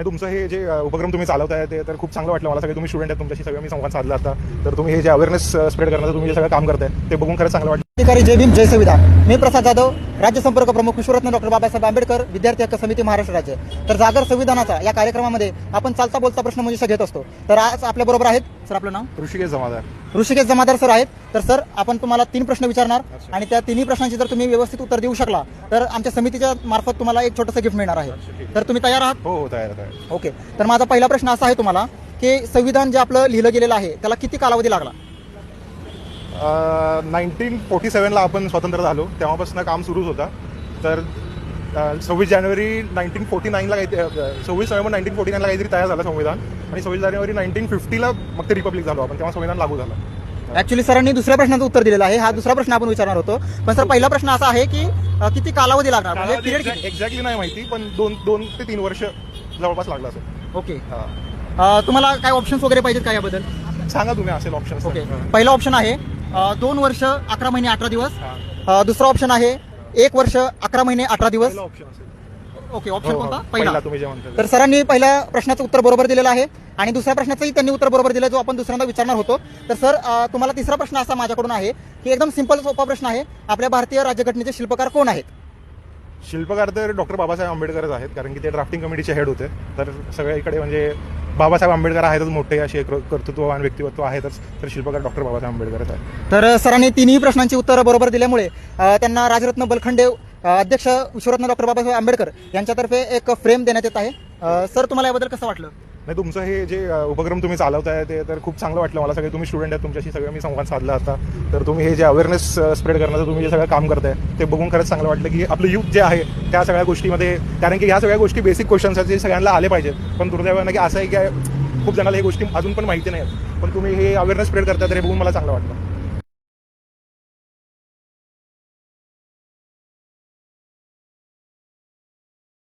नाही तुमचं हे जे उपक्रम तुम्ही चालवताय ते तर खूप चांगलं वाटलं मला. सगळे तुम्ही स्टुडंट आहेत तुमच्याशी सगळं मी संवाद साधला आता. तर तुम्ही हे जे अवेअरनेस स्प्रेड करण्याचं तुम्ही जे सगळं काम करताय ते बघून खरंच चांगलं वाटलं. अधिकारी जय भीम जय संविधान. मी प्रसाद जाधव राज्य संपर्क प्रमुख विश्वरत्न डॉक्टर बाबासाहेब आंबेडकर विद्यार्थी हक्क समिती महाराष्ट्र राज्य. तर जागर संविधानाचा या कार्यक्रमामध्ये आपण चालता बोलता प्रश्न म्हणजे घेत असतो. तर आज आपल्या बरोबर आहेत सर आपलं नाव? ऋषिकेश जमादार. ऋषिकेश जमादार सर आहेत. तर सर आपण तुम्हाला तीन प्रश्न विचारणार आणि त्या तिन्ही प्रश्नांची जर तुम्ही व्यवस्थित उत्तर देऊ शकला तर आमच्या समितीच्या मार्फत तुम्हाला एक छोटंसं गिफ्ट मिळणार आहे. तर तुम्ही तयार आहात? हो हो तयार. ओके. तर माझा पहिला प्रश्न असा आहे तुम्हाला की संविधान जे आपलं लिहिलं गेलेलं आहे त्याला किती कालावधी लागला? नाईन्टीन फोर्टी सेवनला आपण स्वतंत्र झालो तेव्हापासून काम सुरूच होता. तर सव्वीस जानेवारी नाईन्टीन फोर्टी नाईनला काही सव्वीस नोव्हेंबर नाईन्टीन फोर्टी नाईनला काहीतरी तयार झालं संविधान. आणि सव्वीस जानेवारी नाईन्टीन फिफ्टीला मग ते रिपब्लिक झालो आपण तेव्हा संविधान लागू झालं. ऍक्च्युली सरांनी दुसऱ्या प्रश्नाचं उत्तर दिलेलं आहे. हा दुसरा प्रश्न आपण विचारणार होतो. पण सर पहिला प्रश्न असा आहे की किती कालावधी लागणार? म्हणजे पिरियड एक्झॅक्टली नाही माहिती पण दोन दोन ते तीन वर्ष जवळपास लागलं असेल. ओके तुम्हाला काय ऑप्शन्स वगैरे पाहिजेत का याबद्दल? सांगा तुम्ही असेल ऑप्शन ओके पहिला ऑप्शन आहे दोन वर्ष अकरा महिने अठरा दिवस. दुसरा ऑप्शन आहे एक वर्ष अकरा महिने अठरा दिवस. ओके ऑप्शन हो, हो. कोणता? पहिला. तर सरांनी पहिल्या प्रश्नाचं उत्तर बरोबर दिलेलं आहे आणि दुसऱ्या प्रश्नाचंही त्यांनी उत्तर बरोबर दिलं जो आपण दुसऱ्यांदा विचारणार होतो. तर सर तुम्हाला तिसरा प्रश्न असा माझ्याकडून आहे की एकदम सिंपल सोपा प्रश्न आहे. आपल्या भारतीय राज्यघटनेचे शिल्पकार कोण आहेत? शिल्पकार तर डॉक्टर बाबासाहेब आंबेडकरच आहेत कारण की ते ड्राफ्टिंग कमिटीचे हेड होते. तर सगळ्याकडे म्हणजे बाबासाहेब आंबेडकर आहेतच मोठे असे कर्तृत्ववान व्यक्तिमत्व आहेतच तर शिल्पकार डॉक्टर बाबासाहेब आंबेडकरच आहेत. तर सरांनी तिन्ही प्रश्नांची उत्तरं बरोबर दिल्यामुळे त्यांना राजरत्न बलखंडे अध्यक्ष विश्वरत्न डॉक्टर बाबासाहेब आंबेडकर यांच्यातर्फे एक फ्रेम देण्यात येत आहे. सर तुम्हाला याबद्दल कसं वाटलं? नाही तुमचं हे जे उपक्रम तुम्ही चालवताय ते तर खूप चांगलं वाटलं मला. सगळे तुम्ही स्टुडंट आहेत तुमच्याशी सगळं मी संवाद साधला आता. तर तुम्ही हे जे अवेअरनेस स्प्रेड करण्याचं तुम्ही जे सगळं काम करताय ते बघून खरंच चांगलं वाटलं की आपलं युथ जे आहे त्या सगळ्या गोष्टीमध्ये कारण की ह्या सगळ्या गोष्टी बेसिक क्वेश्चन्स आहेत जे सगळ्यांना आले पाहिजेत. पण दुर्दैवानं की असं आहे की खूप जणांना हे गोष्टी अजून पण माहिती नाही आहेत पण तुम्ही हे अवेअरनेस स्प्रेड करताय तर हे बघून मला चांगलं वाटलं.